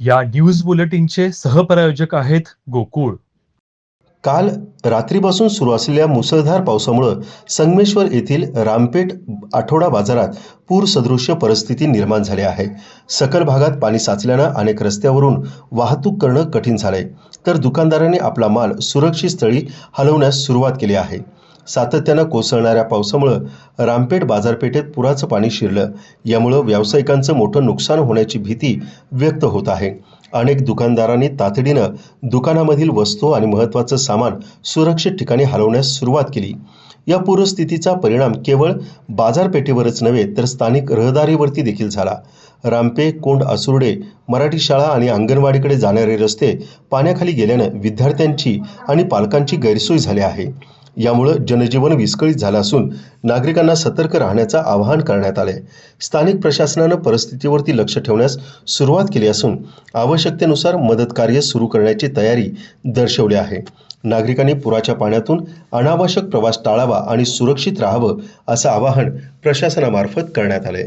या न्यूज बुलेटिनचे सहप्रायोजक आहेत गोकुळ. काल रात्रीपासून सुरू असलेल्या मुसळधार पावसामुळं संगमेश्वर येथील रामपेठ आठवडा बाजारात पूरसदृश्य परिस्थिती निर्माण झाली आहे. सकल भागात पाणी साचल्यानं अनेक रस्त्यावरून वाहतूक करणं कठीण झालंय. तर दुकानदारांनी आपला माल सुरक्षित स्थळी हलवण्यास सुरुवात केली आहे. सातत्यानं कोसळणाऱ्या पावसामुळं रामपेठ बाजारपेठेत पुराचं पाणी शिरलं. यामुळं व्यावसायिकांचं मोठं नुकसान होण्याची भीती व्यक्त होत आहे. अनेक दुकानदारांनी तातडीनं दुकानामधील वस्तू आणि महत्त्वाचं सामान सुरक्षित ठिकाणी हलवण्यास सुरुवात केली. या पूरस्थितीचा परिणाम केवळ बाजारपेठेवरच नव्हे तर स्थानिक रहदारीवरती देखील झाला. रामपे कोंड असुर्डे मराठी शाळा आणि अंगणवाडीकडे जाणारे रस्ते पाण्याखाली गेल्यानं विद्यार्थ्यांची आणि पालकांची गैरसोय झाली आहे. यामुळं जनजीवन विस्कळीत झालं असून नागरिकांना सतर्क राहण्याचं आवाहन करण्यात आले स्थानिक प्रशासनानं परिस्थितीवरती लक्ष ठेवण्यास सुरुवात केली असून आवश्यकतेनुसार मदत कार्य सुरू करण्याची तयारी दर्शवली आहे. नागरिकांनी पुराच्या पाण्यातून अनावश्यक प्रवास टाळावा आणि सुरक्षित राहावं असं आवाहन प्रशासनामार्फत करण्यात आले